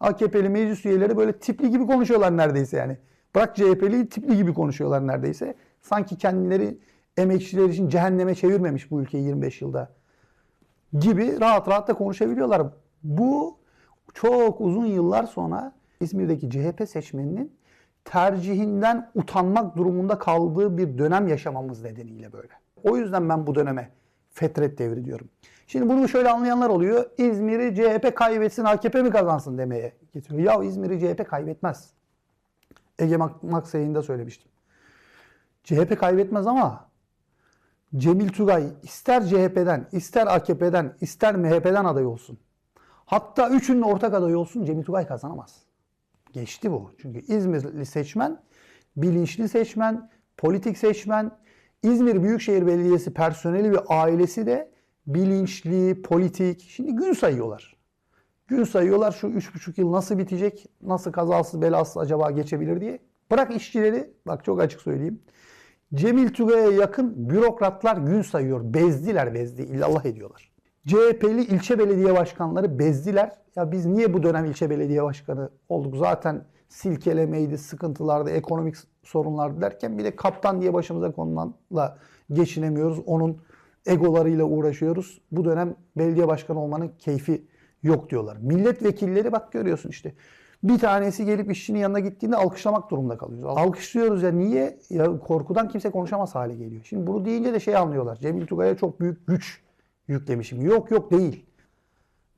AKP'li meclis üyeleri böyle tipli gibi konuşuyorlar neredeyse yani. Bırak CHP'li tipli gibi konuşuyorlar neredeyse. Sanki kendileri emekçiler için cehenneme çevirmemiş bu ülkeyi 25 yılda gibi rahat rahat da konuşabiliyorlar. Bu çok uzun yıllar sonra İzmir'deki CHP seçmeninin tercihinden utanmak durumunda kaldığı bir dönem yaşamamız nedeniyle böyle. O yüzden ben bu döneme fetret devri diyorum. Şimdi bunu şöyle anlayanlar oluyor. İzmir'i CHP kaybetsin, AKP mi kazansın demeye getiriyor. Ya İzmir'i CHP kaybetmez. Ege Mak- Max yayında söylemiştim. CHP kaybetmez ama Cemil Tugay ister CHP'den, ister AKP'den, ister MHP'den aday olsun. Hatta üçünün ortak aday olsun Cemil Tugay kazanamaz. Geçti bu. Çünkü İzmirli seçmen, bilinçli seçmen, politik seçmen, İzmir Büyükşehir Belediyesi personeli ve ailesi de bilinçli, politik. Şimdi gün sayıyorlar. Gün sayıyorlar şu üç buçuk yıl nasıl bitecek, nasıl kazasız belasız acaba geçebilir diye. Bırak işçileri, bak çok açık söyleyeyim. Cemil Tugay'a yakın bürokratlar gün sayıyor. Bezdiler bezdi, illallah ediyorlar. CHP'li ilçe belediye başkanları bezdiler. Ya biz niye bu dönem ilçe belediye başkanı olduk? Zaten silkelemeydi, sıkıntılardı, ekonomik sorunlardı derken bir de kaptan diye başımıza konulanla geçinemiyoruz. Onun egolarıyla uğraşıyoruz. Bu dönem belediye başkanı olmanın keyfi yok diyorlar. Milletvekilleri bak görüyorsun işte. Bir tanesi gelip işçinin yanına gittiğinde alkışlamak durumunda kalıyoruz. Alkışlıyoruz ya niye? Ya korkudan kimse konuşamaz hale geliyor. Şimdi bunu deyince de şey anlıyorlar. Cemil Tugay'a çok büyük güç yüklemişim. Yok yok değil.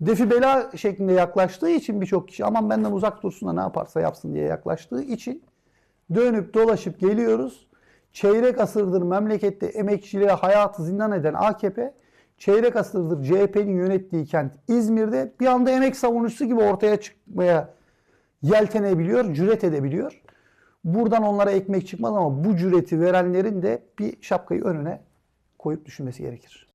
Defi bela şeklinde yaklaştığı için birçok kişi aman benden uzak dursun da ne yaparsa yapsın diye yaklaştığı için dönüp dolaşıp geliyoruz. Çeyrek asırdır memlekette emekçiliğe hayatı zindan eden AKP, çeyrek asırdır CHP'nin yönettiği kent İzmir'de bir anda emek savunucusu gibi ortaya çıkmaya yeltenebiliyor, cüret edebiliyor. Buradan onlara ekmek çıkmaz ama bu cüreti verenlerin de bir şapkayı önüne koyup düşünmesi gerekir.